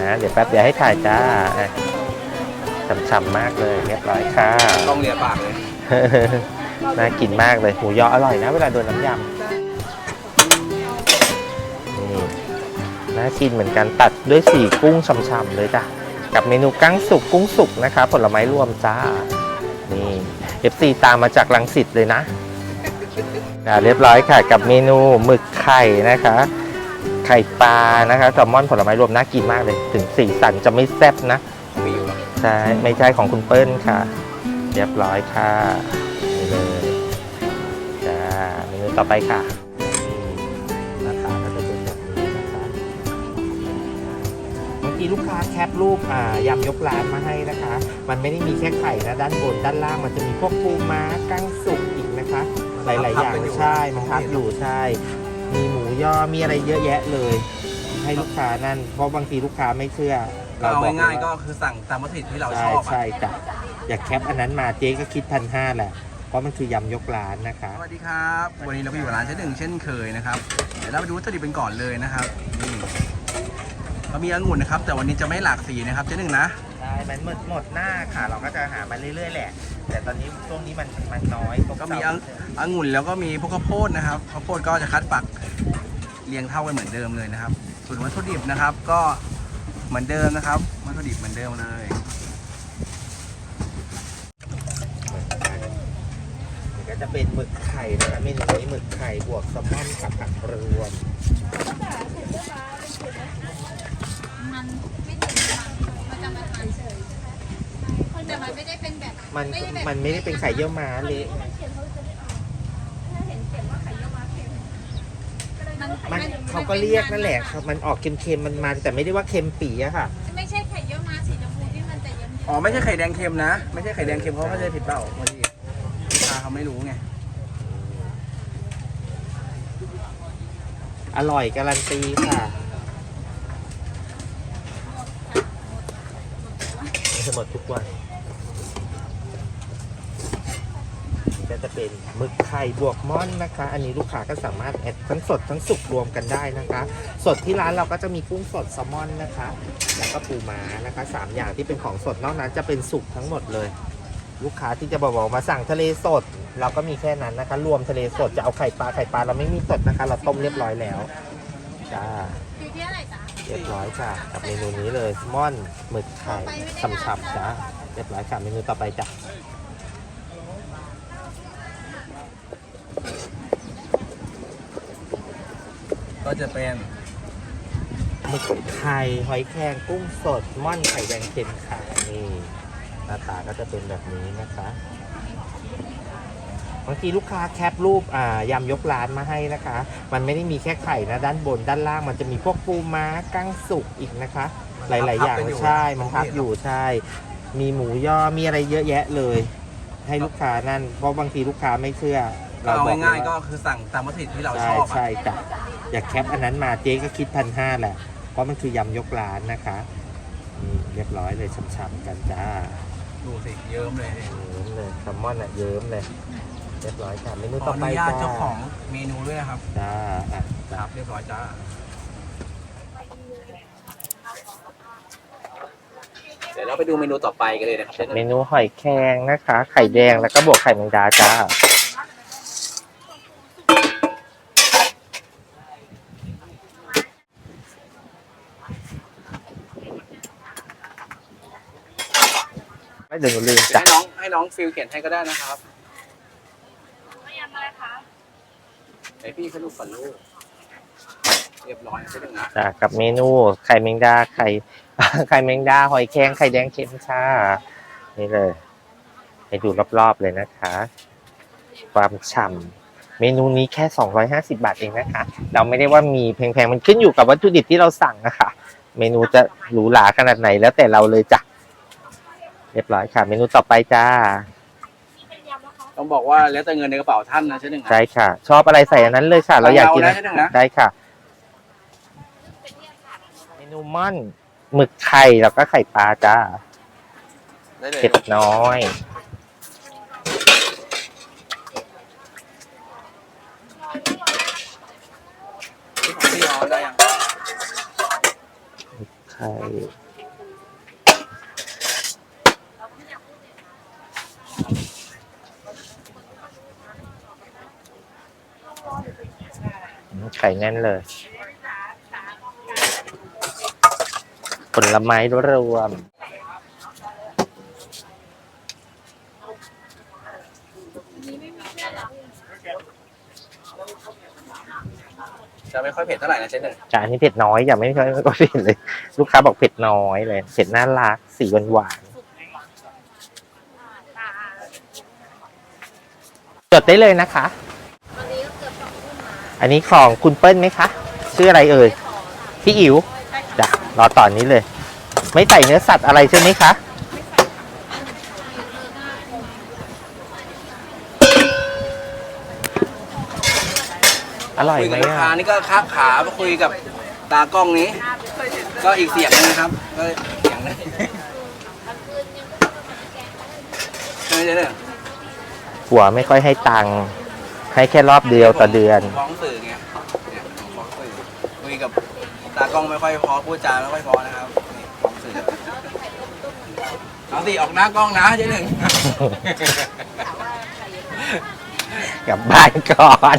นะเดี๋ยวแป๊บเดี๋ยวให้ถ่ายจ้าอะฉ่ำๆมากเลยเรียบร้อยค่ะต้องเลียปากเลยน่ากินมากเลยหมูยออร่อยนะ เวลาโดนน้ำยำนี่น่ากินเหมือนกันตัดด้วยสีกุ้งฉ่ำๆเลยจ้ะกับเมนูกั้งสุกกุ้งสุกนะคะ ผลไม้รวมจ้านี่ FC ตามมาจากลังสิตเลยนะอ่าเรียบร้อยค่ะ กับเมนูหมึกไข่นะคะ ไข่ปลานะคะแซลมอนผลไม้รวมน่ากินมากเลย ถึงสีสันจะไม่แซ่บนะมีอยู่หรอใช่ไม่ใช่ของคุณเปิ้ลค่ะ เรียบร้อยค่ะนี่เลยจ้าเมนูต่อไปค่ะนี่หน้าตาก็จะเป็นแบบนี้นะคะบางทีลูกค้าแคปรูปอ่ายำยกร้านมาให้นะคะ มันไม่ได้มีแค่ไข่นะด้านบนด้านล่างมันจะมีพวกปูม้ากั้งสุกอีกนะคะ หลายๆอย่างใช่มันทับอยู่ใช่มีหมู ยอมีอะไรเยอะแยะเลย ให้ลูกค้านั่น เพราะบางทีลูกค้าไม่เชื่อก็เอาบลง่ายๆว่ก็คือสั่งตามวัตถุดิบที่เราชใช่อบอะใช่จ้ะอยากแคปอันนั้นมาเจ๊ก็คิดพันห้าแหละ เพราะมันคือยำยกร้านนะคะ สวัสดีครับ วันนี้เราก็อยู่กับร้านเจ๊หนึ่งเช่นเคยนะครับ เดี๋ยวเราไปดูวัตถุดิบเป็นก่อนเลยนะครับนี่เรามีองุ่นนะครับ แต่วันนี้จะไม่หลากสีนะครับเจ๊หนึ่งนะ ใช่มันหมดหมดหน้าค่ะ เราก็จะหามาเรื่อยๆแหละ แต่ตอนนี้ช่วงนี้มันมันน้อยก็มีององุ่นแล้วก็มีพวกข้าวโพดนะครับข้าวโพดก็จะคัดฝัก เรียงเท่ากันเหมือนเดิมเลยนะครับ ส่วนวัตถุดิบนะครับก็เหมือนเดิมนะครับวัตถุดิบเหมือนเดิมเลยมันก็จะเป็นหมึกไข่นะคะเมนูนี้หมึกไข่บวกแซลมอนกับผักรวมมันไม่ถึงมันมันจะมาทานเฉยแต่มันไม่ได้เป็นแบบมันไได้แบบมันไม่ได้เป็นไข่เยี่ยวม้าเละ มันมันมันเขาก็เรียกนั่นแหละครับมันออกเค็มๆมันๆแต่ไม่ได้ว่าเค็มปีอะค่ะ ไม่ใช่ไข่เยี่ยวม้าสีชมพูที่มันจะเยิ้มอ๋อไม่ใช่ไข่แดงเค็มนะ ไม่ใช่ไข่แดงเค็มเขาเข้าใจผิดเปล่าบางทีลูกค้าเขาไม่รู้ไงอร่อยการันตีค่ะจะหมดทุกวัน ก็จะเป็นหมึกไข่บวกม่อนนะคะ อันนี้ลูกค้าก็สามารถแอดทั้งสดทั้งสุกรวมกันได้นะคะ สดที่ร้านเราก็จะมีกุ้งสดแซลมอนนะคะ แล้วก็ปูม้านะคะสามอย่างที่เป็นของสดนอกนั้นจะเป็นสุกทั้งหมดเลย ลูกค้าที่จะบอกมาสั่งทะเลสด เราก็มีแค่นั้นนะคะ รวมทะเลสดจะเอาไข่ปลาไข่ปลาเราไม่มีสดนะคะ เราต้มเรียบร้อยแล้วจ้าอยู่ที่อะไรจ๊ะเรียบร้อยจ้ะกับเมนูนี้เลยม่อนหมึกไข่ฉ่ำๆจ้ะเรียบร้อยค่ะเมนูต่อไปจ้ะ ก็จะเป็นหมึกไข่หอยแครงกุ้งสดม่อนไข่แดงเค็มค่ะนี่หน้าตาก็จะเป็นแบบนี้นะคะบางทีลูกค้าแคปรูปอ่ายำยกร้านมาให้นะคะ มันไม่ได้มีแค่ไข่นะด้านบนด้านล่างมันจะมีพวกปูม้ากั้งสุกอีกนะคะ หลาย ๆ อย่างใช่ มันทับอยู่ใช่ มีหมูยอมีอะไรเยอะแยะเลย ให้ลูกค้านั่นเพราะบางทีลูกค้าไม่เชื่อก็เอาบลง่ายๆว่ก็คือสั่งตามวัตถุดิบที่เราชใช่อบอะใช่จ้ะ อยากแคปอันนั้นมาเจ๊ก็คิดพันห้าแหละ เพราะมันคือยำยกร้านนะคะนี่เรียบร้อยเลยช่ำๆกันจ้าดูสิเยิ้มเลยเยิ้มเลยแซลมอนอะเยิ้มเลยเรียบร้อยจ้ะเมนูขอต่ออไปนุญาตจ้าเจ้าของเมนูด้วยนะครับจ้าอะครับ เรียบร้อยจ้าเดี๋ยวเราไปดูเมนูต่อไปกันเลยนะครับเช่นเมนูหอยแครงนะคะ ไข่แดงแล้วก็บวกไข่แมงดาจ้า เดี๋ยวหนูลืมจ้ะให้น้องให้น้องฟิลเขียนให้ก็ได้นะครับไม่ยำอะไรคะไอพี่เขาลูกฝันลูกเรียบร้อยใช่ไหมนะจ้ะกับเมนูไข่แมงดาไข่ไข่แมงดาหอยแครงไข่แดงเค็มค่ะนี่เลยให้ดูรอบๆเลยนะคะ ความฉ่ำเมนูนี้แค่ 250 บาทเองนะคะ เราไม่ได้ว่ามีแพงๆ มันขึ้นอยู่กับวัตถุดิบที่เราสั่งนะคะ เมนูจะหรูหราขนาดไหนแล้วแต่เราเลยจ้ะ เรียบร้อยค่ะ เมนูต่อไปจ้า ต้องบอกว่าแล้วแต่เงินในกระเป๋าท่านนะใช่ไหมนะใช่ค่ะ ชอบอะไรใส่อันนั้นเลยค่ะ เราอยากกินเอาแล้วใช่ไหมนะ ได้ค่ะ เมนูม่อนหมึกไข่แล้วก็ไข่ปลาจ้าได้เลยเผ็ดน้อยพี่ของพี่เอาได้ยังข่ ไข่แน่นเลย ผลไม้รวม จะไม่ค่อยเผ็ดเท่าไหร่นะเจ๊หนึ่งแต่อันนี้เผ็ดน้อยอย่าไม่ค่อยไม่ค่อยเผ็ดเลย ลูกค้าบอกเผ็ดน้อยเลย เผ็ดน่ารัก สีหวานหวานๆจดได้เลยนะคะ อันนี้ของคุณเปิ้ลไหมคะ ชื่ออะไรเอ่ย พี่อิ๋วจ้ะรอตอนนี้เลย ไม่ใส่เนื้อสัตว์อะไรใช่ไหมคะอร่อยคุยไหมกับลูกค้าอะนี่ก็คาบขามาคุยกับตากล้องนี้ ก็อีกเสียงหนึงนะครับ ก็เสียงหนึงใช่ไหมเจ๊หนึ่งหัวไม่ค่อยให้ตังค์ ให้แค่รอบเดียวต่อเดือนฟ้องสื่อไงเนี่ยฟ้องสื่อคุยกับตากล้องไม่ค่อยพอพูดจาไม่ค่อยพอนะครับนี่ฟ้องสื่อเอาสิออกหน้ากล้องนะเจ๊หนึ่ง กลับบ้านก่อน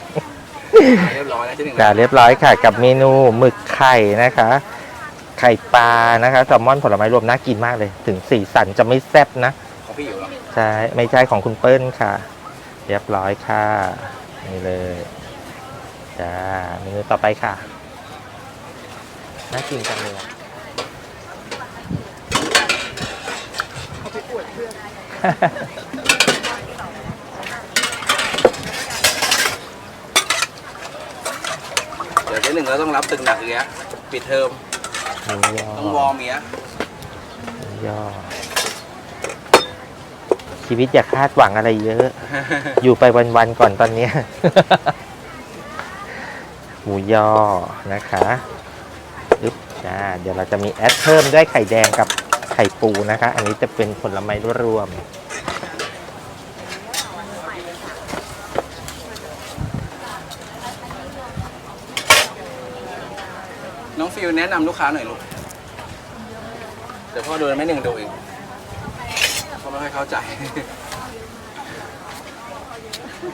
เรียบร้อยแล้วเจ๊หนึ่งจะเรียบร้อยค่ะ กับเมนูหมึกไข่นะคะ ไข่ปลานะคะแซลมอนผลไม้รวมน่ากินมากเลย ถึงสีสันจะไม่แซ่บนะ ของพี่อยู่เหรอ ใช่ ไม่ใช่ของคุณเปิ้ลค่ะ เรียบร้อยค่ะ นี่เลยจ้าเมนูต่อไปค่ะ น่ากินจังเลยอะเดี๋ยวเจ๊หนึ่งเราต้องรับตึกหนักอีกแล้วปิดเทอมหมูยอต้องวอร์มเมียหมูยอชีวิตอย่าคาดหวังอะไรเยอะ อยู่ไปวันๆก่อนตอนเนี้ยหมูยอนะคะอึ๊บจ้าเดี๋ยวเราจะมีแอดเพิ่มด้วยไข่แดงกับไข่ปูนะคะ อันนี้จะเป็นผลไม้รวมน้องฟิลแนะนำลูกค้าหน่อยลูก เดี๋ยวพ่อดูไม่หนึ่งดูเองพ่อไม่ค่อยเข้าใจ ของ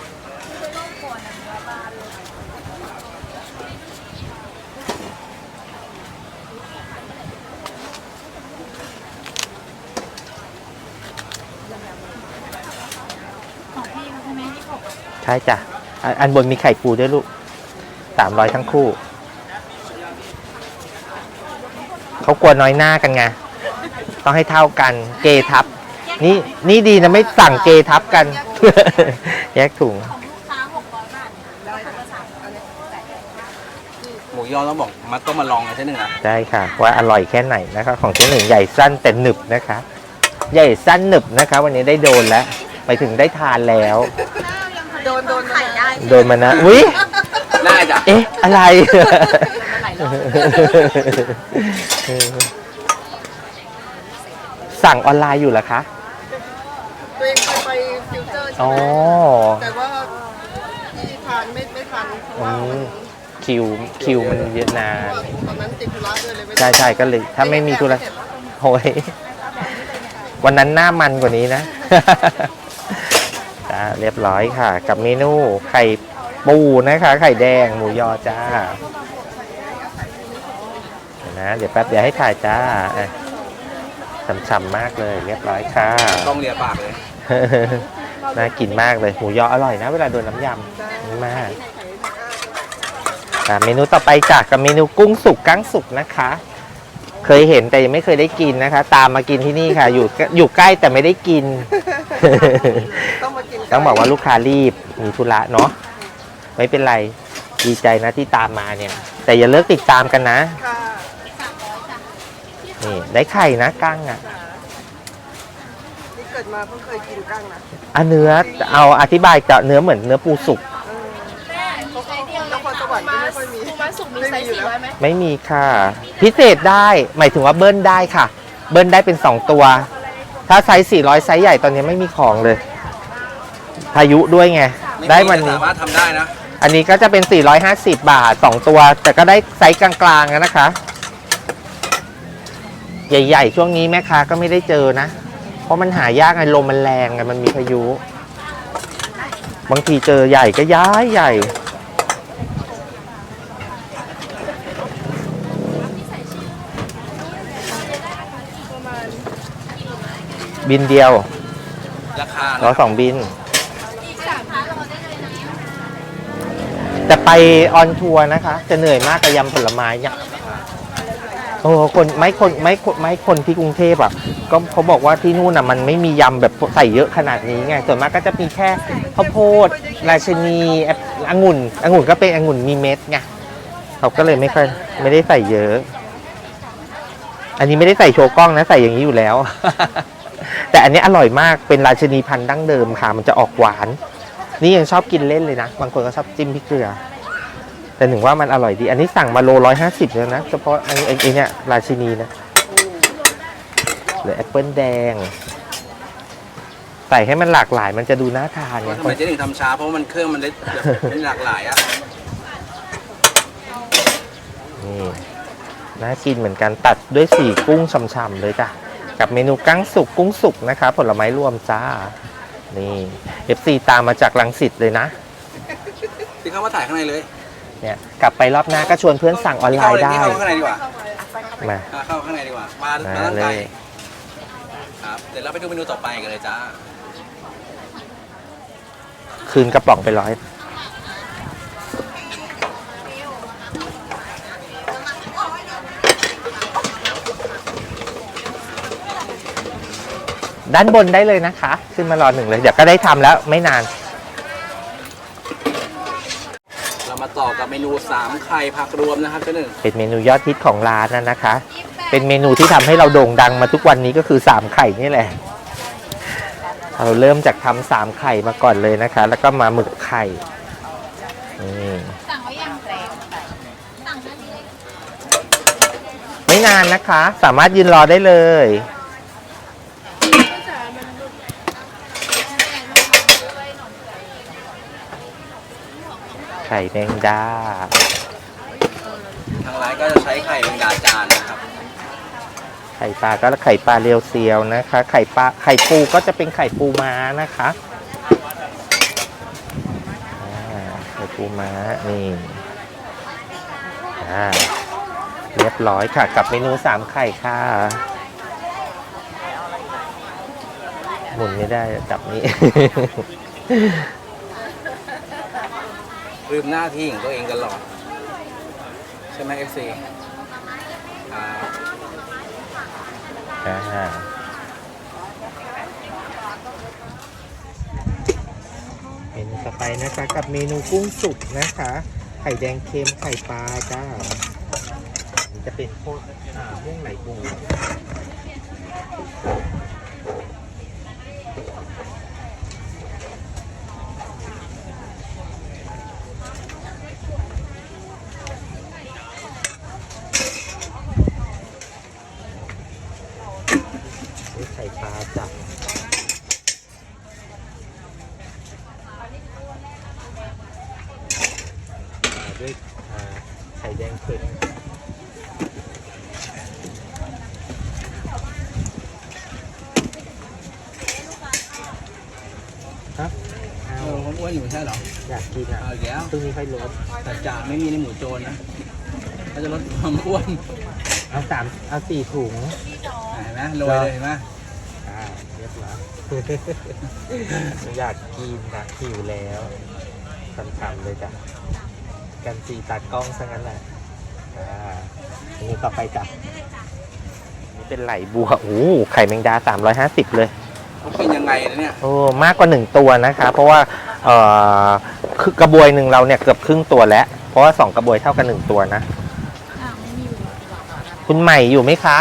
พี่เขาใช่ไหมที่ผมใช่จ้ะอันอันบนมีไข่ปูด้วยลูกสามร้อยทั้งคู่ เขากลัวน้อยหน้ากันไง ต้องให้เท่ากัน เกทับ นี่นี่ดีนะไม่สั่งเกทับกัน แยก ถุง ของลูกค้าหกร้อยบาทแล้วก็สามเอาเลยจ่ายเลยหมูยอต้องบอกมาต้องมาลองกันใช่หนึ่งนะได้ค่ะ ว่าอร่อยแค่ไหนนะคะ ของเจ๊หนึ่งใหญ่สั้นแต่หนึบนะคะ ใหญ่สั้นหนึบนะคะ วันนี้ได้โดนแล้วไปถึงได้ทานแล้ว โดนโดนไข่ได้โดนมานะอุ้ยได้จ้ะเอ๊ะ อะไรหลายรอบสั่งออนไลน์อยู่เหรอคะ ตัวเองเคยไปฟิวเจ อร์ใช่อ๋อไหมแต่ว่าที่ทานไม่ไม่ทันเพราะว่าอืมมันคิวคิวมันเยอะนาน ตอนนั้นติดธุระด้วยเลยไม่ได้ใช่ใช่ก็เลย ถ้าไม่มีธุระโอ้ยวันนั้นหน้ามันกว่านี้นะ จ้าเรียบร้อยค่ะ กับเมนูไข่ปูนะคะ ไข่แดงหมูยอจ้าเดี๋ยวนะเดี๋ยวแป๊บเดี๋ยวให้ถ่ายจ้าอะฉ่ำๆมากเลย เรียบร้อยค่ะ ต้องเลียปากเลย น่ากินมากเลยหมูยออร่อยนะเวลาโดนน้ำยำนี่มากอะเมนูต่อไปจากกับเมนูกุ้งสุกกั้งสุกนะคะ เคยเห็นแต่ยังไม่เคยได้กินนะคะ ตามมากินที่นี่ค่ะ อยู่อยู่ใกล้แต่ไม่ได้กิน ต้องมากินต้องบอกว่าลูกค้ารีบมีธุระเนาะไม่เป็นไรดีใจนะที่ตามมาเนี่ย แต่อย่าเลิกติดตามกันนะค่ะนี่ได้ไข่นะกั้งอะนี่เกิดมาเพิ่งเคยกินกั้งนะอะเนื้อเอาอธิบายจะเนื้อเหมือนเนื้อปูสุกเออนครสวรรค์ก็ไม่ค่อยมี ปูม้าสุกมีไซส์สี่ร้อยไหมไม่มีค่ะ พิเศษได้หมายถึงว่าเบิ้ลได้ค่ะ เบิ้ลได้เป็น 2 ตัว ถ้าไซส์400 ไซส์ใหญ่ตอนนี้ไม่มีของเลย พายุด้วยไง ได้วันนี้ สามารถทำได้นะ อันนี้ก็จะเป็น 450 บาท 2 ตัว แต่ก็ได้ไซส์กลางๆนะคะ ใหญ่ ๆ ช่วงนี้แม่ค้าก็ไม่ได้เจอนะ เพราะมันหายากไงลมมันแรงไงมันมีพายุ บางทีเจอใหญ่ก็ย้ายใหญ่ บินเดียวราคารอสองบินอีกสามพันเราได้เลยนะแต่ไปออนทัวร์นะคะ จะเหนื่อยมากกับยำผลไม้เนี่ยโอ้คนไม่คนไม่คนไม่คนที่กรุงเทพอะ ก็เขาบอกว่าที่นู่นอะมันไม่มียำแบบใส่เยอะขนาดนี้ไงส่วนมากก็จะมีแค่ข้าวโพดราชินีแอปองุ่นองุ่นก็เป็นองุ่นมีเม็ดไงเขาก็เลยไม่ค่อยไม่ได้ใส่เยอะ อันนี้ไม่ได้ใส่โชว์กล้องนะใส่อย่างนี้อยู่แล้ว แต่อันนี้อร่อยมากเป็นราชินีพันธุ์ดั้งเดิมค่ะ มันจะออกหวาน นี่ยังชอบกินเล่นเลยนะ บางคนก็ชอบจิ้มพริกเกลือ แต่หนึ่งว่ามันอร่อยดี อันนี้สั่งมาโลร้อยห้าสิบแล้วนะเฉพาะไอ้ไอ้เนี่ยราชินีนะ หลือแอปเปิลแดง ใส่ให้มันหลากหลายมันจะดูน่าทานไงว่าทำไมเจ๊ถึงทำช้าเพราะว่ามันเครื่องมันได้แบบเป็นหลากหลายอะนี่น่ากินเหมือนกันตัดด้วยสีกุ้งช่ำๆเลยจ้ะกับเมนูกั้งสุกกุ้งสุกนะคะผลไม้รวมจ้า นี่ FC ตามมาจากลังสิตเลยนะที่เข้ามาถ่ายข้างในเลยเนี่ยกลับไปรอบหน้าก็ชวนเพื่อนสั่งออนไลน์ได้ที่เข้าข้างในดีกว่ามาอะเข้าข้างในดีกว่ามามามาตั้งเลใจย ครับ เดี๋ยวเราไปดูเมนูต่อไปกันเลยจ้า คืนกระป๋องไปร้อย ด้านบนได้เลยนะคะ ขึ้นมารอหนึ่งเลย เดี๋ยวก็ได้ทำแล้วไม่นาน เรามาต่อกับเมนูสามไข่ผักรวมนะครับเจ๊หนึ่ง เป็นเมนูยอดฮิตของร้านนะนะคะ เป็นเมนูที่ทำให้เราโด่งดังมาทุกวันนี้ก็คือสามไข่นี่แหละ เราเริ่มจากทำสามไข่มาก่อนเลยนะคะ แล้วก็มาหมึกไข่ไว้ยังแรงสั่งได้เลยไม่นานนะคะ สามารถยืนรอได้เลยไข่แมงดา ทางร้านก็จะใช้ไข่แมงดาจานนะครับ ไข่ปลาก็ไข่ปลาเรียวเซียวนะคะ ไข่ปลาไข่ปูก็จะเป็นไข่ปูม้านะคะไข่ปูม้านี่อ่าเรียบร้อยค่ะ กับเมนูสามไข่ค่ะหมุนไม่ได้จับนี้ ลืมหน้าที่ของตัวเองตลอด ใช่ไหม FC อ่าอ่า เมนูต่อไปนะคะกับเมนูกุ้งสุกนะคะ ไข่แดงเค็มไข่ปลาจ้าจะเป็นพวกอ่าม่องไหลบูวด้วยไข่ปลาจ้ะอ่าด้วยอ่าไข่แดงเค็ม ครับ เออผมอ้วนอยู่ไม่ใช่เหรออยากกินอะเอาอีกแล้วพรุ่งนี้ค่อยลดแต่จ่าไม่มีในหมูโจรนะเขาจะลดความอ้วนเอาสามเอาสี่ถุงเห็นไหมโรยเลยเห็นไหมอ่าเรียบร้อยอยากกินนะหิวแล้วทำๆเลยจ้ะกันสีตากล้องซะงั้นแหละอ่าอันนี้ต่อไปจ้ะอันนี่เป็นไหลบัวโอ้โหไข่แมงดา 350 เลยเขากินยังไงนะเนี่ย โอ้ มากกว่า1ตัวนะคะ เพราะว่า เอ่อคือกระบวยหนึ่งเราเนี่ยเกือบครึ่งตัวแล้ว เพราะว่า2กระบวยเท่ากัน1ตัวนะอ่าไม่มีอยู่คุณใหม่อยู่ไหมคะ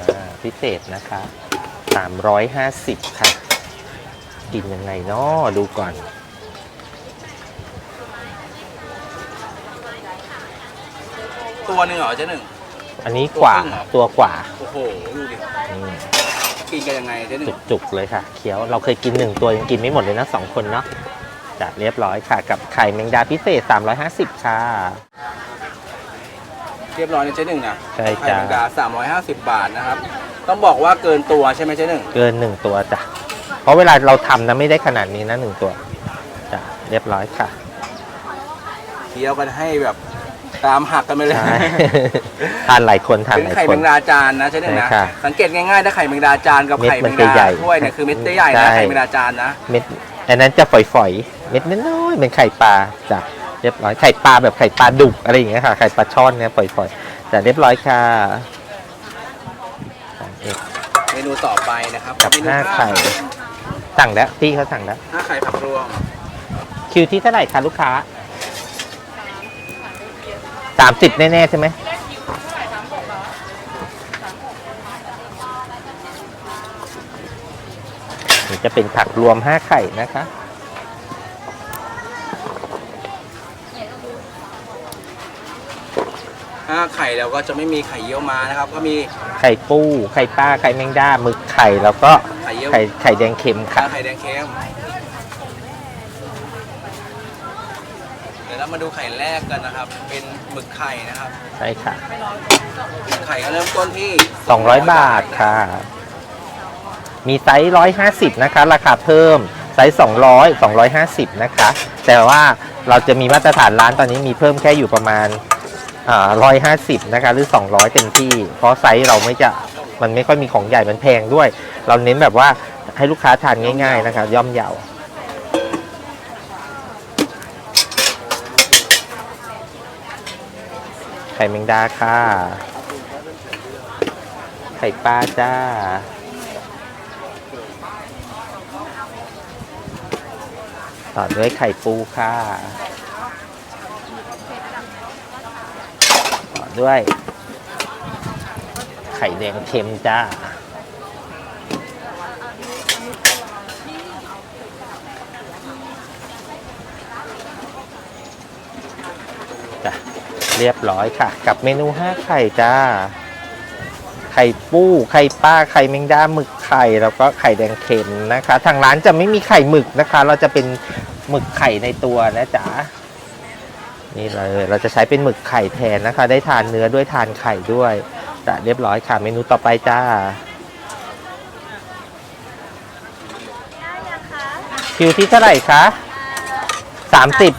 อ่าพิเศษนะคะ350 ค่ะ กินยังไงเนาะดูก่อน ตัวหนึ่งเหรอเจ๊หนึ่ง อันนี้กว่าตัวครึ่งเหรอตัวกว่า โอ้โห ดูดิ อืม กินกันยังไงเจ๊หนึ่งจุกๆเลยค่ะ เคี้ยวเราเคยกินหนึ่งตัวยังกินไม่หมดเลยนะสองคนเนาะจัดเรียบร้อยค่ะ กับไข่แมงดาพิเศษ 350 ค่ะ เรียบร้อยนะเจ๊หนึ่งนะใช่ไข่จ้าแมงดา350บาทนะครับ ต้องบอกว่าเกินตัวใช่ไหมเจ๊หนึ่งเกินหนึ่งตัวจ้ะ เพราะเวลาเราทำนะไม่ได้ขนาดนี้นะหนึ่งตัวจ้ะเรียบร้อยค่ะ เคี้ยวกันให้แบบ ตามหักกันไปเลยใช่ ทานหลายคนทานเป็นหลายไข่คแมน งดาจานนะเจ๊หนึ่งนะใช่ค่ะสังเกตง่ายๆถ้าไข่แมงดาจานกับเม็ดไข่แมมันงจะดาใหญ่ถ้วยเนี่ยคือเม็ดใหญ่นะใช่ไข่แมงดาจานนะเม็ดอันนั้นจะฝอยๆ เม็ดน้อยๆเป็นไข่ปลาจ้ะเรียบร้อยไข่ปลาแบบไข่ปลาดุกอะไรอย่างเงี้ยค่ะไข่ปลาช่อนเนี่ยฝอยๆจ้ะเรียบร้อยค่ะเอกเมนูต่อไปนะครับกับเมนูห้าไข่สั่งแล้วพี่เขาสั่งแล้วห้าไข่ผักรวมคิวที่เท่าไหร่คะลูกค้า สามสิบแน่ๆใช่ไหมนี่จะเป็นผักรวมห้าไข่นะคะห้าไข่แล้วก็จะไม่มีไข่เยี่ยวม้านะครับ ก็มีไข่ปู ไข่ปลา ไข่แมงดาหมึกไข่ แล้วก็ไข่เยี่ยวไข่ไข่แดงเค็มค่ะ ไข่แดงเค็ม เดี๋ยวเรามาดูไข่แรกกันนะครับ เป็นหมึกไข่นะครับใช่ค่ะ หมึกไข่ก็เริ่มต้นที่200 บาทค่ะ มีไซส์ 150 นะคะ ราคาเพิ่ม ไซส์ 200 250 นะคะ แต่ว่าเราจะมีมาตรฐานร้านตอนนี้มีเพิ่มแค่อยู่ประมาณอ่า150นะคะหรือ 200 เต็มที่ เพราะไซส์เราไม่จะมันไม่ค่อยมีของใหญ่มันแพงด้วย เราเน้นแบบว่าให้ลูกค้าทานง่าย ๆ นะคะ ย่อมเยา ไข่แมงดาค่ะ ไข่ปลาจ้า ต่อด้วยไข่ปูค่ะ ต่อด้วย ไข่แดงเค็มจ้า เรียบร้อยค่ะ กับเมนูห้าไข่จ้า ไข่ปูไข่ปลาไข่แมงดาหมึกไข่แล้วก็ไข่แดงเค็มนะคะ ทางร้านจะไม่มีไข่หมึกนะคะ เราจะเป็นหมึกไข่ในตัวนะจ๊ะนี่เลยเราจะใช้เป็นหมึกไข่แทนนะคะ ได้ทานเนื้อด้วยทานไข่ด้วยจะเรียบร้อยค่ะ เมนูต่อไปจ้าคิวที่เท่าไหร่คะสามสิบ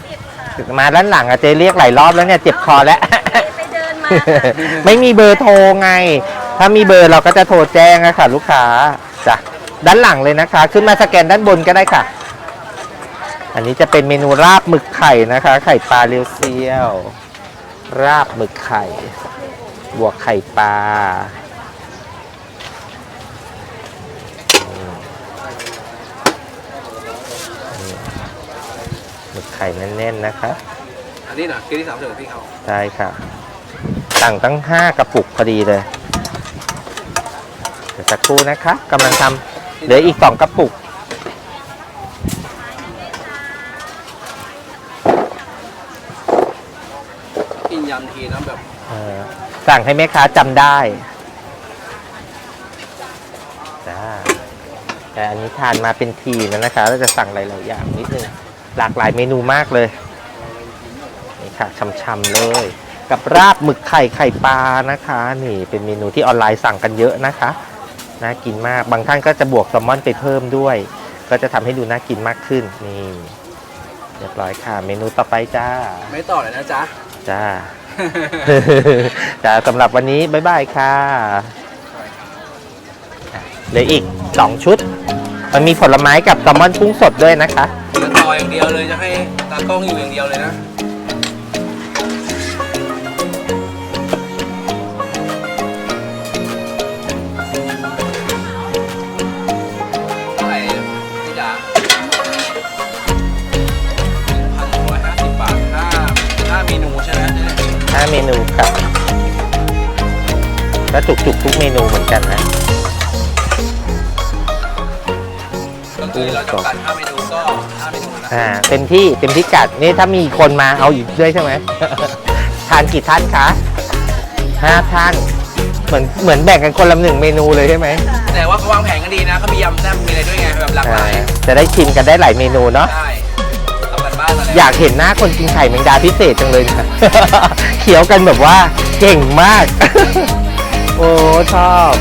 มาด้านหลังอะเจ๊เรียกหลายรอบแล้วเนี่ย เจ็บคอแล้ว ไปเดินมาไม่มีเบอร์โทรไง ถ้ามีเบอร์เราก็จะโทรแจ้งนะค่ะ ลูกค้าจ้ะด้านหลังเลยนะคะ ขึ้นมาสแกนด้านบนก็ได้ค่ะ อันนี้จะเป็นเมนูราบหมึกไข่นะคะ ไข่ปลาเรียวเซียว ราบหมึกไข่ บวกไข่ปลาอืมนี่หมึก ไข่แน่นๆนะคะ อันนี้นะกินที่สามเสริมพี่เขาใช่ค่ะ สั่งตั้ง 5 กระปุกพอดีเลย เดี๋ยวสักครู่นะคะกำลังทำเหลืออีก 2 กระปุก กินยำทีนะแบบเอ่อสั่งให้แม่ค้าจำได้จ้าแต่อันนี้ทานมาเป็นทีนะนะคะเราจะสั่งหลายๆอย่างนิดนึง หลากหลายเมนูมากเลยนี่ค่ะช่ำๆเลย กับราบหมึกไข่ไข่ปลานะคะ นี่เป็นเมนูที่ออนไลน์สั่งกันเยอะนะคะน่ากินมากบางท่านก็จะบวกแซลมอนไปเพิ่มด้วย ก็จะทำให้ดูน่ากินมากขึ้นนี่เรียบร้อยค่ะ เมนูต่อไปจ้า ไม่ต่อเลยนะจ๊ะจ้าจ้าสำหรับวันนี้บ๊ายบายค่ะอะเหลืออีก 2 ชุด มันมีผลไม้กับแซลมอนกุ้งสดด้วยนะคะเหลือต่ออย่างเดียวเลยจะให้ตากล้องอยู่อย่างเดียวเลยนะ เท่าไหร่พี่จ๋าพันร้อยห้าสิบบาทห้าห้าเมนูใช่ไหมเจ๊5เมนูครับก็จุกๆทุกเมนูเหมือนกันนะ คือเราจำกัดห้าเมนูก็ห้าเมนูนะอ่าเต็มที่เต็มที่กัดนี่ถ้ามีคนมาเอาอีกด้วยใช่ไหม ทานกี่ท่านคะห้าท่านเหมือนเหมือนแบ่งกันคนละหนึ่งเมนูเลยใช่ไหมแต่ว่าเขาวางแผนกันดีนะเขามียำแซ่บมีอะไรด้วยไงแบบหลากหอ่าลายจะได้ชิมกันได้หลายเมนูเนาะ ได้ทำกันบ้านมาแล้วอยากเห็นหน้าคนกินไข่แมงดาพิเศษจังเลยค่ะ เขียวกันแบบว่าเก่งมาก โอ้ชอบ